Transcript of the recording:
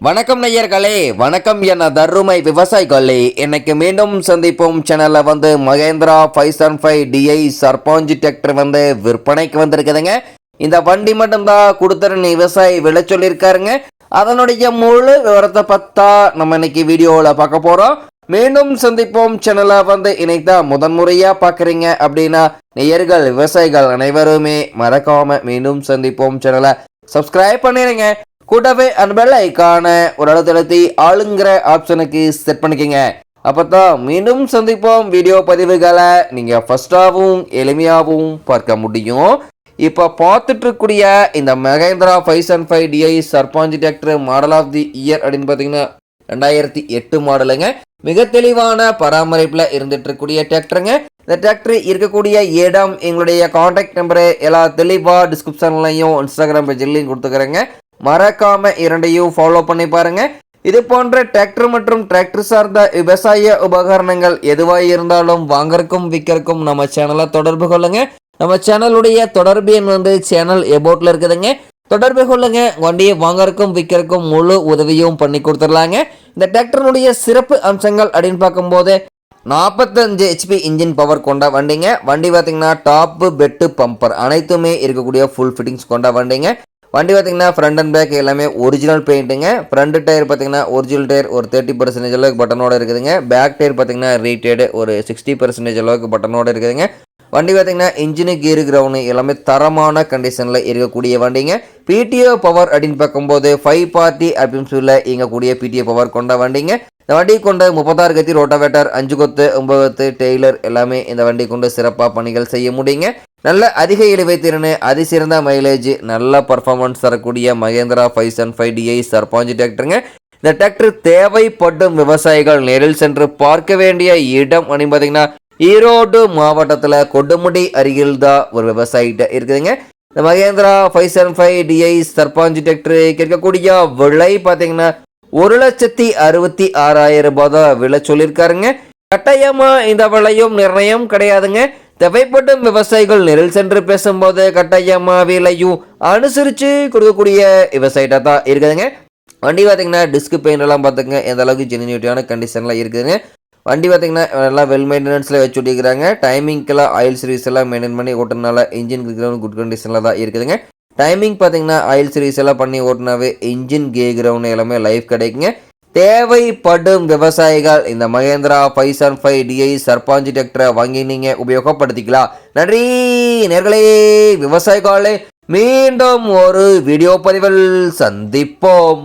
வணக்கம் நேயர்களே வணக்கம் என தருமை விவசாயிகளே. இன்னைக்கு மீண்டும் சந்திப்போம். சேனலில் வந்து Mahindra five seven five DI Sarpanch tractor வந்து விற்பனைக்கு வந்திருக்குதுங்க. இந்த வண்டி மட்டும்தான் கொடுத்துருன்னு விவசாயி விலை சொல்லியிருக்காருங்க. அதனுடைய முழு விவரத்தை பார்த்தா நம்ம இன்னைக்கு வீடியோவில் பார்க்க போகிறோம் மீண்டும் சந்திப்போம். சேனலை வந்து இன்னைக்கு தான் பார்க்குறீங்க அப்படின்னா நேயர்கள் விவசாயிகள் அனைவருமே மறக்காமல் மீண்டும் சந்திப்போம். சேனலை சப்ஸ்கிரைப் பண்ணிடுங்க கூட்டவே அந்த பெல் ஐக்கான ஒரு அழுத்தழுத்தி ஆளுங்கிற ஆப்ஷனுக்கு செட் பண்ணிக்கங்க. அப்பதான் மீண்டும் சந்திப்போம். வீடியோ பதிவுகளை நீங்கள் ஃபஸ்ட்டாகவும் எளிமையாகவும் பார்க்க முடியும். இப்போ பார்த்துட்ருக்கூடிய இந்த Mahindra five seven five DI Sarpanch tractor model of the year அப்படின்னு பார்த்தீங்கன்னா ரெண்டாயிரத்தி எட்டு மாடலுங்க மிக தெளிவான பராமரிப்பில் இருந்துட்டு இருக்கக்கூடிய டிராக்டருங்க இந்த டிராக்டர் இருக்கக்கூடிய இடம் எங்களுடைய காண்டாக்ட் நம்பரு எல்லா தெளிவாக டிஸ்கிரிப்ஷன்லையும் இன்ஸ்டாகிராம் பேஜ்லையும் கொடுத்துக்கிறேங்க. மறக்காம இரண்டையும் ஃபாலோ பண்ணி பாருங்க. இது போன்ற டிராக்டர் மற்றும் டிராக்டர் சார்ந்த விவசாய உபகரணங்கள் எதுவாக இருந்தாலும் வாங்கறக்கும் விற்கிறக்கும் நம்ம சேனலை தொடர்பு கொள்ளுங்க. நம்ம சேனலுடைய தொடர்பு எண் வந்து சேனல் எபோட்ல இருக்குதுங்க. தொடர்பு கொள்ளுங்க. வண்டியை வாங்கறக்கும் விற்கிறக்கும் முழு உதவியும் பண்ணி கொடுத்துடலாங்க. இந்த டிராக்டருடைய சிறப்பு அம்சங்கள் அப்படின்னு பார்க்கும்போது நாற்பத்தஞ்சு ஹெச்பி இன்ஜின் பவர் கொண்ட வண்டிங்க. வண்டி பார்த்தீங்கன்னா டாப்பு பெட்டு பம்பர் அனைத்துமே இருக்கக்கூடிய ஃபுல் ஃபிட்டிங்ஸ் கொண்ட வண்டிங்க. வண்டி பார்த்தீங்கன்னா ஃப்ரண்ட் அண்ட் பேக் எல்லாமே ஒரிஜினல் பெயிண்ட்டுங்க ஃப்ரண்ட் டயர் பார்த்தீங்கன்னா ஒரிஜினல் டயர் ஒரு தேர்ட்டி பர்சன்டேஜ் அளவுக்கு பட்டனோட இருக்குதுங்க. பேக் டயர் பார்த்தீங்கன்னா ரீட்டேடு ஒரு சிக்ஸ்டி பர்சன்டேஜ் அளவுக்கு பட்டனோட இருக்குதுங்க. வண்டி பார்த்தீங்கன்னா இன்ஜினு கீரு கிரவுண்டு எல்லாமே தரமான கண்டிஷனில் இருக்கக்கூடிய வண்டிங்க. பிடிஓ பவர் அப்படின்னு பார்க்கும்போது ஃபைவ் பார்ட்டி அப்படின்னு சொல்ல இயங்கக்கூடிய பிடிஓ பவர் கொண்ட வண்டிங்க. இந்த வண்டி கொண்ட முப்பத்தாறு கத்தி ரோட்டாவேட்டர் அஞ்சு கொத்து ஒன்பது கொத்து டெய்லர் எல்லாமே இந்த வண்டி கொண்டு சிறப்பாக பணிகள் செய்ய முடியுங்க. நல்ல அதிக இழுவை திறன் அதிசிறந்த மைலேஜ் நல்ல பர்ஃபார்மன்ஸ் தரக்கூடிய Mahindra five seven five DI Sarpanch டிராக்டருங்க இந்த டிராக்டர் தேவைப்படும் விவசாயிகள் நேரில் சென்று பார்க்க வேண்டிய இடம் அப்படின்னு பார்த்தீங்கன்னா ஈரோடு மாவட்டத்தில் கொடுமுடி அருகில் தான் ஒரு விவசாயிகிட்ட இருக்குதுங்க. இந்த Mahindra five seven five DI Sarpanch tractor கேட்கக்கூடிய விலை பார்த்தீங்கன்னா ஒரு லட்சத்தி அறுபத்தி ஆறாயிரம் ரூபாய் தான் விலை சொல்லியிருக்காருங்க. கட்டாயமாக இந்த விலையும் நிர்ணயம் கிடையாதுங்க. தேவைப்படும் விவசாயிகள் நெரில் சென்று பேசும்போது கட்டாயமா விலையும் அனுசரித்து கொடுக்கக்கூடிய விவசாயிட்ட தான் இருக்குதுங்க. வண்டி பார்த்தீங்கன்னா டிஸ்க் பெயிண்ட் எல்லாம் பார்த்துங்க எந்த அளவுக்கு ஜெனினியூட்டியான கண்டிஷன்லாம் இருக்குதுங்க. வண்டி பார்த்தீங்கன்னா எல்லாம் வெல் மெயின்டெனன்ஸில் வச்சு விட்டிருக்கிறாங்க டைமிங்க்கெல்லாம் ஆயில் சர்வீஸ் எல்லாம் மெயின்டைன் பண்ணி ஓட்டுறதுனால இன்ஜின் கிரவுண்ட் குட் கண்டிஷனில் தான் இருக்குதுங்க. டைமிங் பார்த்தீங்கன்னா ஆயில் சர்வீஸ் எல்லாம் பண்ணி ஓட்டினாவே இன்ஜின் கே கிரவுண்ட் எல்லாமே லைஃப் கிடைக்குங்க. தேவைப்படும் விவசாயிகள் இந்த Mahindra five seven five DI Sarpanch டிராக்டரை வாங்கி நீங்கள் உபயோகப்படுத்திக்கலாம். நன்றி நேர்களே. விவசாயிகளே மீண்டும் ஒரு வீடியோ பதிவில் சந்திப்போம்.